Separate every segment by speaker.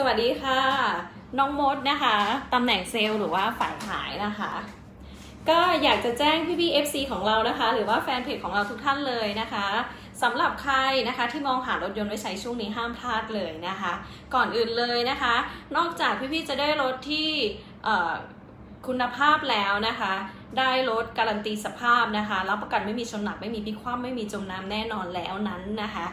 Speaker 1: สวัสดีค่ะ น้องมดนะคะตำแหน่งเซลล์หรือว่าฝ่ายขายนะคะ ก็อยากจะแจ้งพี่พี่ FC ของเรานะคะ หรือว่าแฟนเพจของเราทุกท่านเลยนะคะสำหรับใครนะคะที่มองหารถยนต์ไว้ใช้ช่วงนี้ห้ามพลาดเลยนะคะ ก่อนอื่นเลยนะคะ นอกจากพี่พี่ๆจะได้รถที่ คุณภาพแล้วนะคะ ได้รถการันตีสภาพนะคะ รับประกันไม่มีชนหนักไม่มีพลิกคว่ำไม่มีจมน้ำแน่นอนแล้วนั้นนะคะ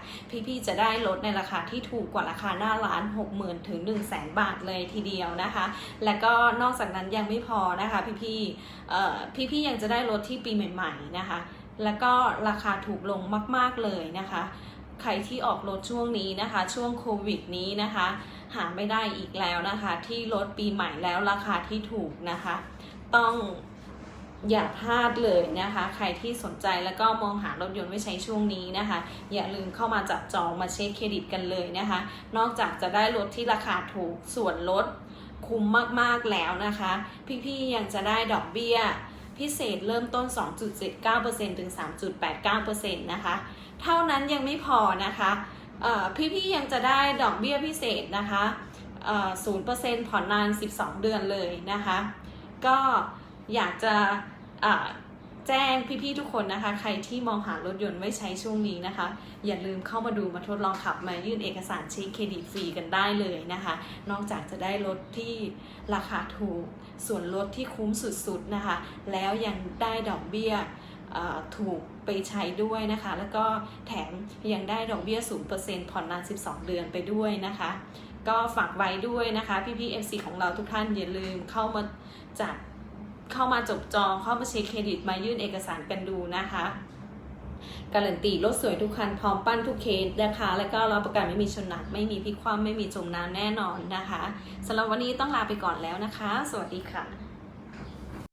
Speaker 1: พี่ๆจะได้ลดในราคาที่ถูกกว่าราคาหน้าร้าน 60,000 ถึง 1 0 0 0 0แบาทเลยทีเดียวนะคะ และก็นอกจากนั้นยังไม่พอนะคะพี่ๆเอ่อพี่ๆยังจะได้รถที่ปีใหม่ ๆนะคะ แล้วก็ราคาถูกลงมาก ๆเลยนะคะ ใครที่ออกรถช่วงนี้นะคะ ช่วงโควิดนี้นะคะ หาไม่ได้อีกแล้วนะคะ ที่รถปีใหม่แล้วราคาที่ถูกนะคะ ต้องอย่าพลาดเลยนะคะ ใครที่สนใจแล้วก็มองหารถยนต์ไว้ใช้ช่วงนี้นะคะ อย่าลืมเข้ามาจับจองมาเช็คเครดิตกันเลยนะคะ นอกจากจะได้รถที่ราคาถูกส่วนลดคุ้มมากๆแล้วนะคะ พี่ๆยังจะได้ดอกเบี้ย พิเศษเริ่มต้น 2.79%ถึง 3.89%นะคะ เท่านั้นยังไม่พอนะคะเอ่พี่ๆยังจะได้ดอกเบี้ยพิเศษนะคะเอ่อ0%ผ่อนนาน 12 เดือนเลยนะคะ ก็อยากจะ แจ้งพี่ๆทุกคนนะคะ ใครที่มองหารถยนต์ไว้ใช้ช่วงนี้นะคะ อย่าลืมเข้ามาดูมาทดลองขับมายื่นเอกสารเช็คเครดิตฟรีกันได้เลยนะคะ นอกจากจะได้รถที่ราคาถูก ส่วนลดที่คุ้มสุดๆนะคะ แล้วยังได้ดอกเบี้ยถูกไปใช้ด้วยนะคะ แล้วก็แถมยังได้ดอกเบี้ย 0%ผ่อนนาน 12 เดือนไปด้วยนะคะ ก็ฝากไว้ด้วยนะคะ พี่ๆ FC ของเราทุกท่านอย่าลืมเข้ามาจัด เข้ามาจบจองเข้ามาเช็คเครดิตมายื่นเอกสารกันดูนะคะการันตีรถสวยทุกคันพร้อมปั้นทุกเคสนะคะ แล้วก็รับประกันไม่มีชนหนัก ไม่มีพลิกคว่ำไม่มีจมน้ำแน่นอนนะคะสำหรับวันนี้ต้องลาไปก่อนแล้วนะคะ สวัสดีค่ะ